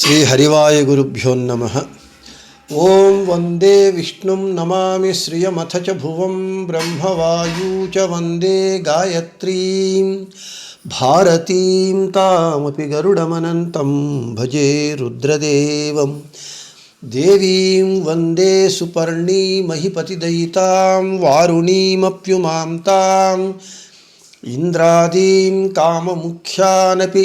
श्रीहरिवायुगुरुभ्यो नमः ॐ वन्दे विष्णुं नमामि श्रियमथ च भुवं ब्रह्मवायू च वन्दे गायत्रीं भारतीं तामपि गरुडमनन्तं भजे रुद्रदेवं देवीं वन्दे सुपर्णीमहिपतिदयितां वारुणीमप्युमां ताम् इन्द्रादीं काममुख्यानपि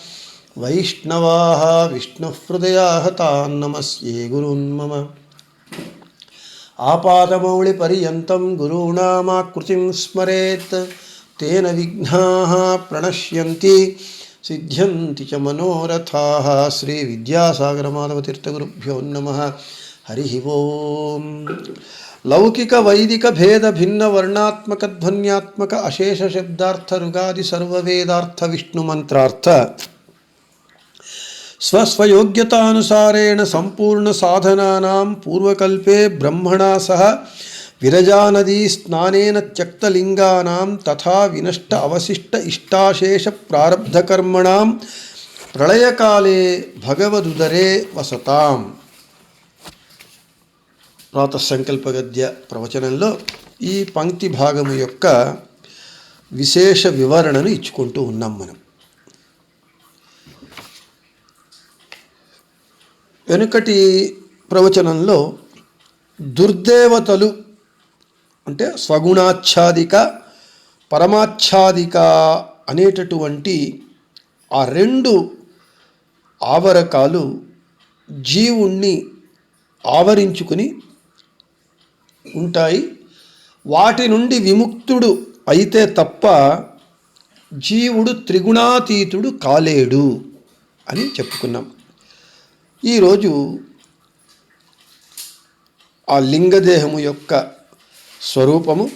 वैष्णवाः विष्णुहृदयाः तान् नमस्ये गुरून् मम आपादमौलिपर्यन्तं गुरूणामाकृतिं स्मरेत् तेन विघ्नाः प्रणश्यन्ति सिद्ध्यन्ति च मनोरथाः श्रीविद्यासागरमाधवतीर्थगुरुभ्यो नमः हरिः ओम् లౌకిక వైదిక భేద భిన్న వర్ణాత్మక ధ్వన్యాత్మక అశేష శబ్దార్థ రుగాది సర్వవేదార్థ విష్ణు మంత్రార్థ స్వస్వయోగ్యతానుసారేణ సంపూర్ణ సాధనానాం పూర్వకల్పే బ్రహ్మణా సహ విరజానదీ స్నానేన త్యక్తలింగానాం తథా వినష్ట అవశిష్ట ఇష్టాశేష ప్రారబ్ధకర్మణాం ప్రళయకాలే భగవదుదరే వసతాం. ప్రాత సంకల్ప గద్య ప్రవచనంలో ఈ పంక్తి భాగము యొక్క విశేష వివరణను ఇచ్చుకుంటూ ఉన్నాం మనం. వెనుకటి ప్రవచనంలో దుర్దేవతలు అంటే స్వగుణాచ్ఛాదిక పరమాచ్ఛాదిక అనేటటువంటి ఆ రెండు ఆవరకాలు జీవుణ్ణి ఆవరించుకుని ఉంటాయి. వాటి నుండి విముక్తుడు అయితే తప్ప జీవుడు త్రిగుణాతీతుడు కాలేడు అని చెప్పుకున్నాం. ఈరోజు ఆ లింగదేహము యొక్క స్వరూపము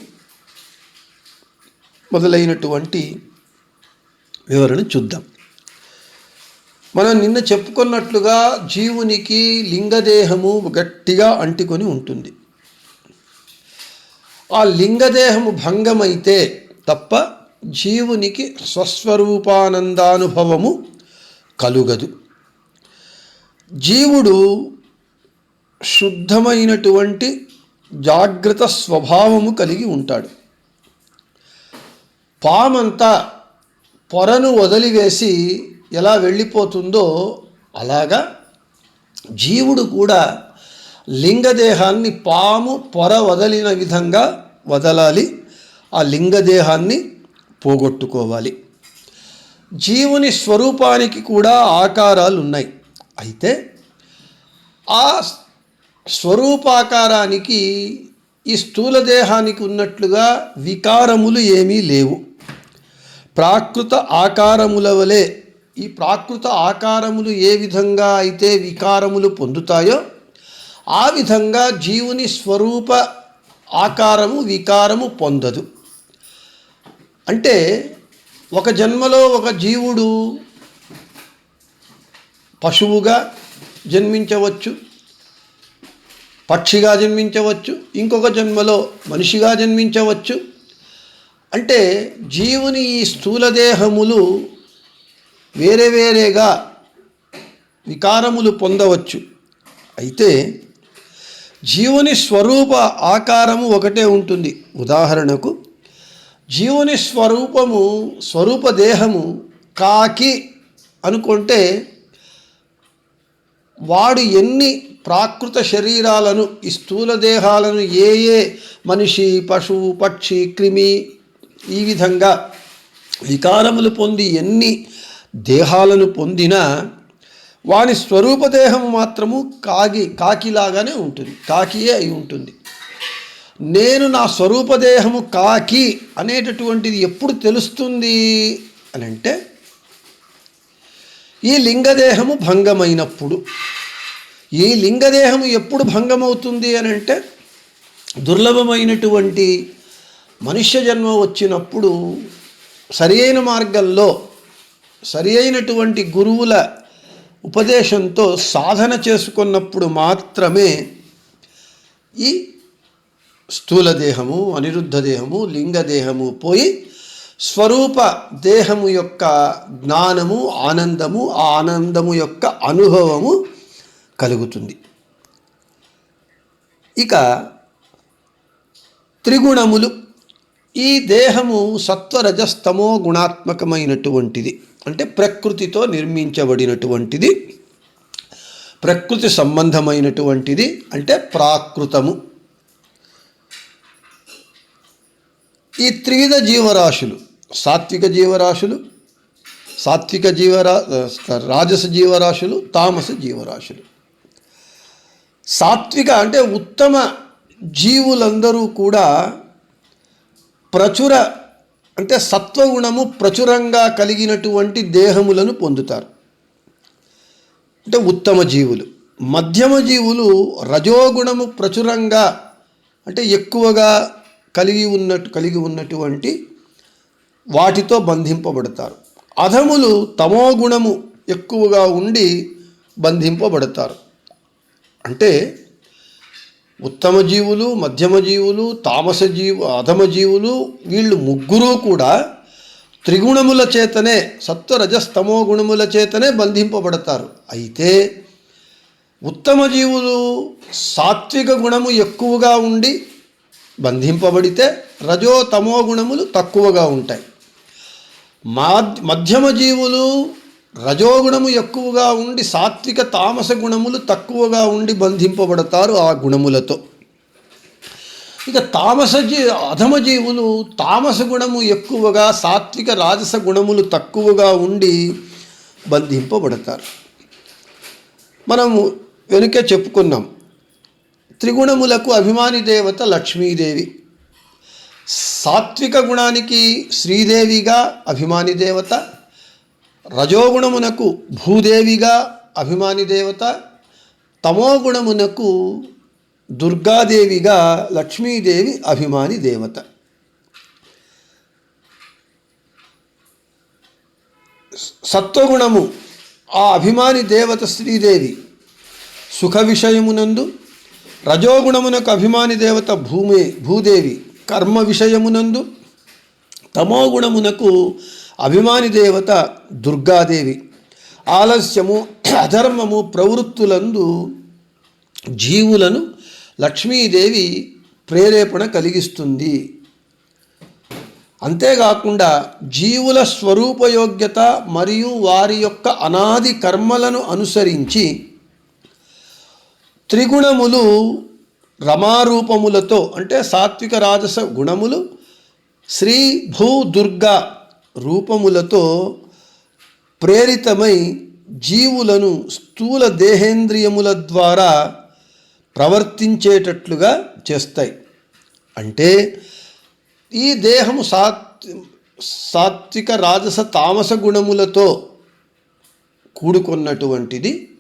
మొదలైనటువంటి వివరణ చూద్దాం. మనం నిన్న చెప్పుకున్నట్లుగా జీవునికి లింగదేహము గట్టిగా అంటుకొని ఉంటుంది. ఆ లింగదేహము భంగమైతే తప్ప జీవునికి స్వస్వరూపానందానుభవము కలుగదు. జీవుడు శుద్ధమైనటువంటి జాగ్రత్త స్వభావము కలిగి ఉంటాడు. పామంతా పొరను వదిలివేసి ఎలా వెళ్ళిపోతుందో అలాగా జీవుడు కూడా లింగదేహాన్ని పాము పొర వదలిన విధంగా వదలాలి ఆ లింగదేహాన్ని పోగొట్టుకోవాలి. జీవుని స్వరూపానికి కూడా ఆకారాలు ఉన్నాయి అయితే ఆ స్వరూపాకారానికి ఈ స్థూల దేహానికి ఉన్నట్లుగా వికారములు ఏమీ లేవు. ప్రాకృత ఆకారముల వలె ఈ ప్రాకృత ఆకారములు ఏ విధంగా అయితే వికారములు పొందుతాయో ఆ విధంగా జీవుని స్వరూప ఆకారము వికారము పొందదు. అంటే ఒక జన్మలో ఒక జీవుడు పశువుగా జన్మించవచ్చు పక్షిగా జన్మించవచ్చు ఇంకొక జన్మలో మనిషిగా జన్మించవచ్చు. అంటే జీవుని ఈ స్థూలదేహములు వేరే వేరేగా వికారములు పొందవచ్చు. అయితే జీవుని స్వరూప ఆకారము ఒకటే ఉంటుంది. ఉదాహరణకు జీవుని స్వరూపము స్వరూప దేహము కాకి అనుకుంటే వాడు ఎన్ని ప్రాకృత శరీరాలను ఈ స్థూల దేహాలను ఏ ఏ మనిషి పశువు పక్షి క్రిమి ఈ విధంగా వికారములు పొంది ఎన్ని దేహాలను పొందినా వాని స్వరూపదేహము మాత్రము కాగి కాకిలాగానే ఉంటుంది కాకియే అయి ఉంటుంది. నేను నా స్వరూపదేహము కాకి అనేటటువంటిది ఎప్పుడు తెలుస్తుంది అని అంటే ఈ లింగదేహము భంగమైనప్పుడు. ఈ లింగదేహము ఎప్పుడు భంగమవుతుంది అని అంటే దుర్లభమైనటువంటి మనుష్య జన్మ వచ్చినప్పుడు సరి అయిన మార్గంలో సరి అయినటువంటి గురువుల ఉపదేశంతో సాధన చేసుకున్నప్పుడు మాత్రమే ఈ స్థూల దేహము అనిరుద్ధ దేహము లింగదేహము పోయి స్వరూప దేహము యొక్క జ్ఞానము ఆనందము ఆ ఆనందము యొక్క అనుభవము కలుగుతుంది. ఇక త్రిగుణములు. ఈ దేహము సత్వరజస్తమో గుణాత్మకమైనటువంటిది. అంటే ప్రకృతితో నిర్మించబడినటువంటిది. ప్రకృతి సంబంధమైనటువంటిది. అంటే ప్రాకృతము. ఈ త్రివిధ జీవరాశులు సాత్విక జీవరాశులు సాత్విక జీవరా రాజస జీవరాశులు తామస జీవరాశులు. సాత్విక అంటే ఉత్తమ జీవులందరూ కూడా ప్రచుర అంటే సత్వగుణము ప్రచురంగా కలిగినటువంటి దేహములను పొందుతారు. అంటే ఉత్తమ జీవులు. మధ్యమ జీవులు రజోగుణము ప్రచురంగా అంటే ఎక్కువగా కలిగి ఉన్నట్టు కలిగి ఉన్నటువంటి వాటితో బంధింపబడతారు. అధములు తమో గుణము ఎక్కువగా ఉండి బంధింపబడతారు. అంటే ఉత్తమ జీవులు మధ్యమ జీవులు తామస జీవు అధమ జీవులు వీళ్ళు ముగ్గురు కూడా త్రిగుణముల చేతనే సత్వరజస్తమో గుణముల చేతనే బంధింపబడతారు. అయితే ఉత్తమ జీవులు సాత్విక గుణము ఎక్కువగా ఉండి బంధింపబడితే రజో తమో గుణములు తక్కువగా ఉంటాయి. మధ్యమ జీవులు రజోగుణము ఎక్కువగా ఉండి సాత్విక తామస గుణములు తక్కువగా ఉండి బంధింపబడతారు ఆ గుణములతో. ఇక తామస జీ అధమ జీవులు తామస గుణము ఎక్కువగా సాత్విక రాజస గుణములు తక్కువగా ఉండి బంధింపబడతారు. మనము వెనుకే చెప్పుకున్నాం. త్రిగుణములకు అభిమాని దేవత లక్ష్మీదేవి. సాత్విక గుణానికి శ్రీదేవిగా అభిమాని దేవత రజోగుణమునకు భూదేవిగా అభిమాని దేవత తమోగుణమునకు దుర్గాదేవిగా లక్ష్మీదేవి అభిమాని దేవత. సత్వగుణము ఆ అభిమాని దేవత శ్రీదేవి సుఖ విషయమునందు రజోగుణమునకు అభిమాని దేవత భూమి భూదేవి కర్మ విషయమునందు. తమోగుణమునకు అభిమాని దేవత దుర్గాదేవి. ఆలస్యము అధర్మము ప్రవృత్తులందు జీవులను లక్ష్మీదేవి ప్రేరేపణ కలిగిస్తుంది. అంతేకాకుండా జీవుల స్వరూపయోగ్యత మరియు వారి యొక్క అనాది కర్మలను అనుసరించి త్రిగుణములు రమారూపములతో అంటే సాత్విక రాజస గుణములు శ్రీ భూ దుర్గా రూపములతో ప్రేరితమై జీవులను స్థూల దేహేంద్రియముల ద్వారా ప్రవర్తించేటట్లుగా చేస్తాయి. అంటే ఈ దేహము సాత్ సాత్విక రాజస తామస గుణములతో కూడుకున్నటువంటిది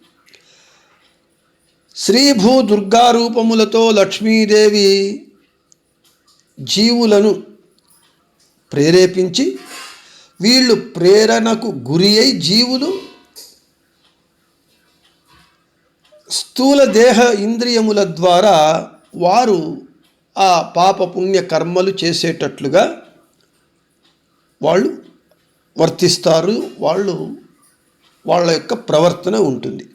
శ్రీభూ దుర్గారూపములతో లక్ష్మీదేవి జీవులను ప్రేరేపించి వీళ్ళు ప్రేరణకు గురి అయి జీవులు స్థూల దేహ ఇంద్రియముల ద్వారా వారు ఆ పాప పుణ్య కర్మలు చేసేటట్లుగా వాళ్ళు వర్తిస్తారు వాళ్ళు వాళ్ళ యొక్క ప్రవర్తన ఉంటుంది.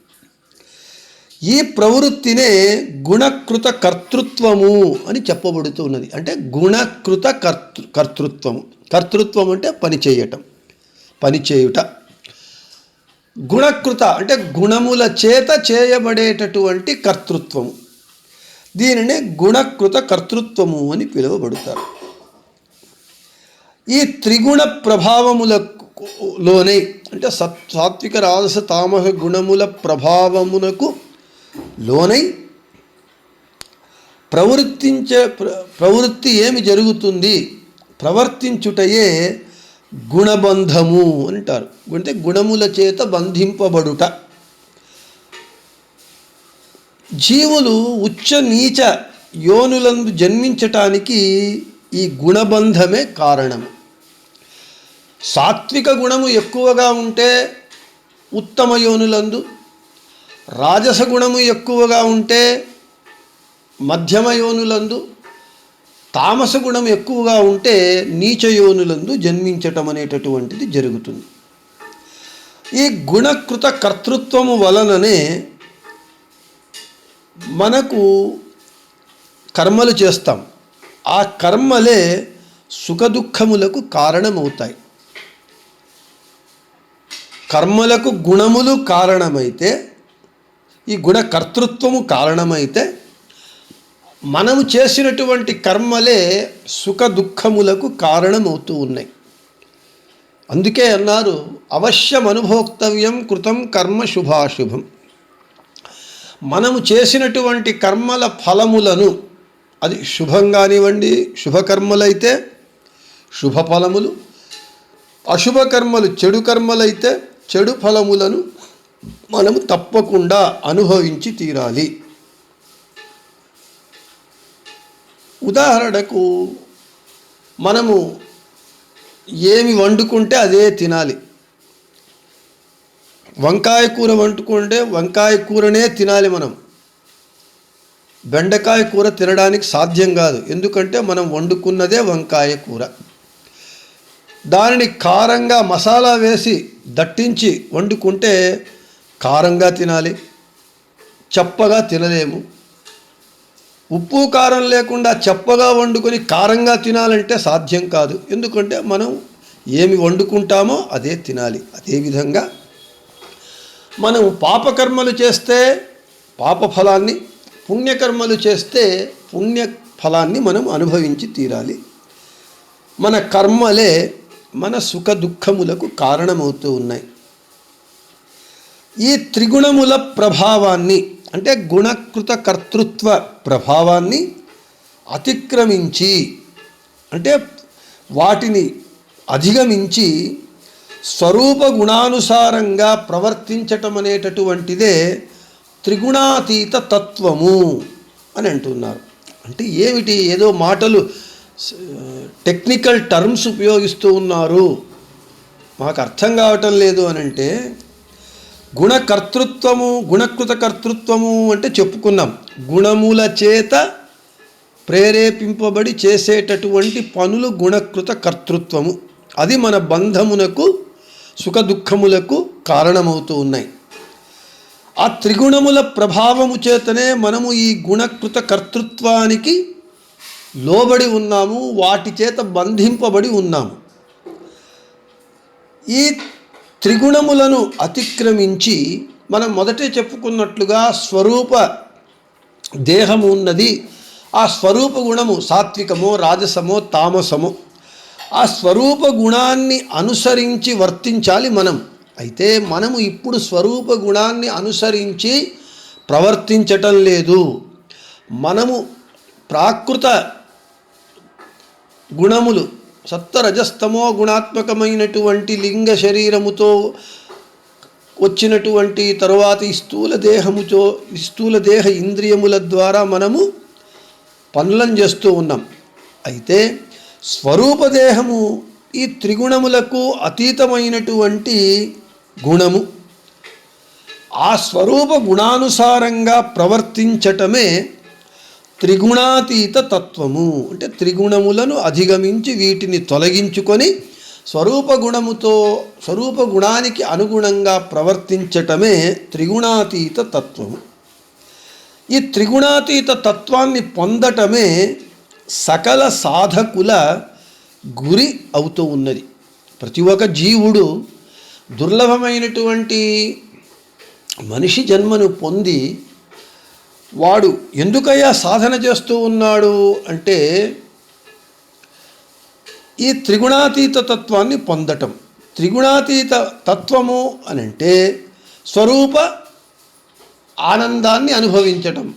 ఈ ప్రవృత్తినే గుణకృత కర్తృత్వము అని చెప్పబడుతూ ఉన్నది. అంటే గుణకృత కర్తృ కర్తృత్వము. కర్తృత్వం అంటే పని చేయటం. పని చేయుట. గుణకృత అంటే గుణముల చేత చేయబడేటటువంటి కర్తృత్వము. దీనినే గుణకృత కర్తృత్వము అని పిలువబడతారు. ఈ త్రిగుణ ప్రభావములలోనే అంటే సత్ సాత్విక రాజస తామస గుణముల ప్రభావమునకు లోనై ప్రవృత్తించే ప్రవృత్తి ఏమి జరుగుతుంది? ప్రవర్తించుటయే గుణబంధము అంటారు. అంటే గుణముల చేత బంధింపబడుట. జీవులు ఉచ్చ నీచ యోనులందు జన్మించటానికి ఈ గుణబంధమే కారణము సాత్విక గుణము ఎక్కువగా ఉంటే ఉత్తమ యోనులందు రాజస గుణము ఎక్కువగా ఉంటే మధ్యమ యోనులందు తామస గుణం ఎక్కువగా ఉంటే నీచ యోనులందు జన్మించటం అనేటటువంటిది జరుగుతుంది. ఈ గుణకృత కర్తృత్వము వలననే మనకు కర్మలు చేస్తాం. ఆ కర్మలే సుఖదుఖములకు కారణమవుతాయి. కర్మలకు గుణములు కారణమైతే ఈ గుణ కర్తృత్వము కారణమైతే మనము చేసినటువంటి కర్మలే సుఖ దుఃఖములకు కారణమవుతూ ఉన్నాయి. అందుకే అన్నారు అవశ్యం అనుభోక్తవ్యం కృతం కర్మ శుభాశుభం. మనము చేసినటువంటి కర్మల ఫలములను అది శుభం కానివ్వండి శుభకర్మలైతే శుభ ఫలములు అశుభ కర్మలు చెడు కర్మలైతే చెడు ఫలములను మనం తప్పకుండా అనుభవించి తీరాలి. ఉదాహరణకు మనము ఏమి వండుకుంటే అదే తినాలి. వంకాయ కూర వండుకుంటే వంకాయ కూరనే తినాలి మనం. బెండకాయ కూర తినడానికి సాధ్యం కాదు. ఎందుకంటే మనం వండుకున్నదే వంకాయ కూర. దానిని కారంగా మసాలా వేసి దట్టించి వండుకుంటే కారంగా తినాలి చప్పగా తినలేము. ఉప్పు కారం లేకుండా చప్పగా వండుకొని కారంగా తినాలంటే సాధ్యం కాదు. ఎందుకంటే మనం ఏమి వండుకుంటామో అదే తినాలి. అదేవిధంగా మనం పాపకర్మలు చేస్తే పాప ఫలాన్ని పుణ్యకర్మలు చేస్తే పుణ్య ఫలాన్ని మనం అనుభవించి తీరాలి. మన కర్మలే మన సుఖ దుఃఖములకు కారణమవుతూ ఉన్నాయి. ఈ త్రిగుణముల ప్రభావాన్ని అంటే గుణకృత కర్తృత్వ ప్రభావాన్ని అతిక్రమించి అంటే వాటిని అధిగమించి స్వరూప గుణానుసారంగా ప్రవర్తించటం అనేటటువంటిదే త్రిగుణాతీత తత్వము అని అంటున్నారు. అంటే ఏమిటి? ఏదో మాటలు టెక్నికల్ టర్మ్స్ ఉపయోగిస్తూ ఉన్నారు. మాకు అర్థం కావటం లేదు అని అంటే గుణకర్తృత్వము గుణకృత కర్తృత్వము అంటే చెప్పుకున్నాం. గుణముల చేత ప్రేరేపింపబడి చేసేటటువంటి పనులు గుణకృత కర్తృత్వము అది మన బంధమునకు సుఖ దుఃఖములకు కారణమవుతూ ఉన్నాయి. ఆ త్రిగుణముల ప్రభావము చేతనే మనము ఈ గుణకృత కర్తృత్వానికి లోబడి ఉన్నాము వాటి చేత బంధింపబడి ఉన్నాము. ఈ త్రిగుణములను అతిక్రమించి మనం మొదటే చెప్పుకున్నట్లుగా స్వరూప దేహము ఉన్నది. ఆ స్వరూప గుణము సాత్వికమో రాజసమో తామసమో ఆ స్వరూప గుణాన్ని అనుసరించి వర్తించాలి మనం. అయితే మనము ఇప్పుడు స్వరూప గుణాన్ని అనుసరించి ప్రవర్తించటం లేదు. మనము ప్రాకృత గుణములు సప్తరజస్తమో గుణాత్మకమైనటువంటి లింగ శరీరముతో వచ్చినటువంటి తరువాత ఈ స్థూల దేహముతో ఈ స్థూల దేహ ఇంద్రియముల ద్వారా మనము పనులను చేస్తూ ఉన్నాం. అయితే స్వరూప దేహము ఈ త్రిగుణములకు అతీతమైనటువంటి గుణము ఆ స్వరూప గుణానుసారంగా ప్రవర్తించటమే త్రిగుణాతీత తత్వము అంటే త్రిగుణములను అధిగమించి వీటిని తొలగించుకొని స్వరూప గుణముతో స్వరూప గుణానికి అనుగుణంగా ప్రవర్తించటమే త్రిగుణాతీత తత్వము ఈ త్రిగుణాతీత తత్వాన్ని పొందటమే సకల సాధకుల గురి అవుతూ ఉన్నది. ప్రతి ఒక్క జీవుడు దుర్లభమైనటువంటి మనిషి జన్మను పొంది వాడు ఎందుకయ్యా సాధన చేస్తూ ఉన్నాడు అంటే ఈ త్రిగుణాతీత తత్వాన్ని పొందటం. త్రిగుణాతీత తత్వము అని అంటే స్వరూప ఆనందాన్ని అనుభవించటం.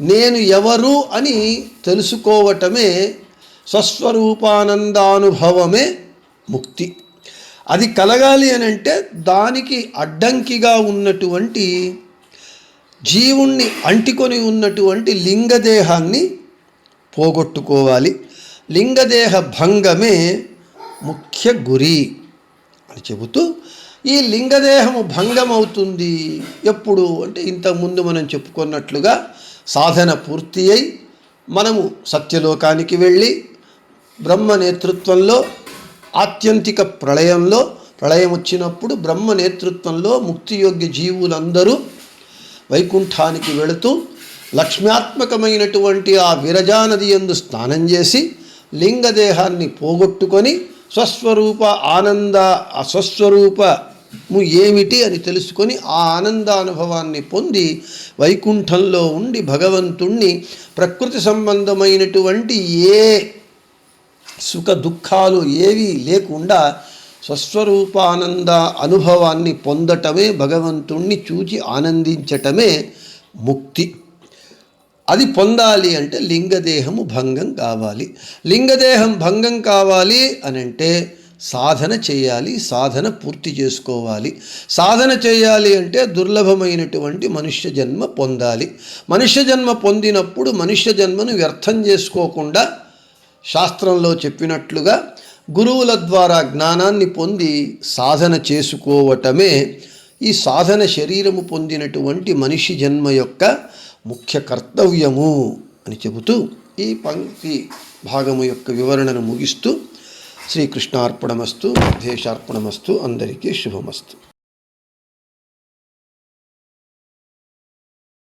నేను ఎవరు అని తెలుసుకోవటమే స్వస్వరూపానందానుభవమే ముక్తి. అది కలగాలి అని అంటే దానికి అడ్డంకిగా ఉన్నటువంటి జీవుణ్ణి అంటికొని ఉన్నటువంటి లింగదేహాన్ని పోగొట్టుకోవాలి. లింగదేహ భంగమే ముఖ్య గురి అని చెబుతూ ఈ లింగదేహము భంగం అవుతుంది ఎప్పుడు? అంటే ఇంతకుముందు మనం చెప్పుకున్నట్లుగా సాధన పూర్తి అయి మనము సత్యలోకానికి వెళ్ళి బ్రహ్మ నేతృత్వంలో ఆత్యంతిక ప్రళయంలో ప్రళయం వచ్చినప్పుడు బ్రహ్మ నేతృత్వంలో ముక్తియోగ్య జీవులందరూ వైకుంఠానికి వెళుతూ లక్ష్మ్యాత్మకమైనటువంటి ఆ విరజానది ఎందు స్నానం చేసి లింగదేహాన్ని పోగొట్టుకొని స్వస్వరూప ఆనంద అస్వస్వరూపము స్వస్వరూపము ఏమిటి అని తెలుసుకొని ఆ ఆనందానుభవాన్ని పొంది వైకుంఠంలో ఉండి భగవంతుణ్ణి ప్రకృతి సంబంధమైనటువంటి ఏ సుఖ దుఃఖాలు ఏవీ లేకుండా స్వస్వరూపానంద అనుభవాన్ని పొందటమే భగవంతుణ్ణి చూచి ఆనందించటమే ముక్తి. అది పొందాలి అంటే లింగదేహము భంగం కావాలి. లింగదేహం భంగం కావాలి అని అంటే సాధన చేయాలి సాధన పూర్తి చేసుకోవాలి. సాధన చేయాలి అంటే దుర్లభమైనటువంటి మనుష్య జన్మ పొందాలి. మనుష్య జన్మ పొందినప్పుడు మనుష్య జన్మను వ్యర్థం చేసుకోకుండా శాస్త్రంలో చెప్పినట్లుగా గురువుల ద్వారా జ్ఞానాన్ని పొంది సాధన చేసుకోవటమే ఈ సాధన శరీరము పొందినటువంటి మనిషి జన్మ యొక్క ముఖ్య కర్తవ్యము అని చెబుతూ ఈ పంక్తి భాగము యొక్క వివరణను ముగిస్తూ శ్రీకృష్ణార్పణమస్తు దేశార్పణమస్తు అందరికీ శుభమస్తు.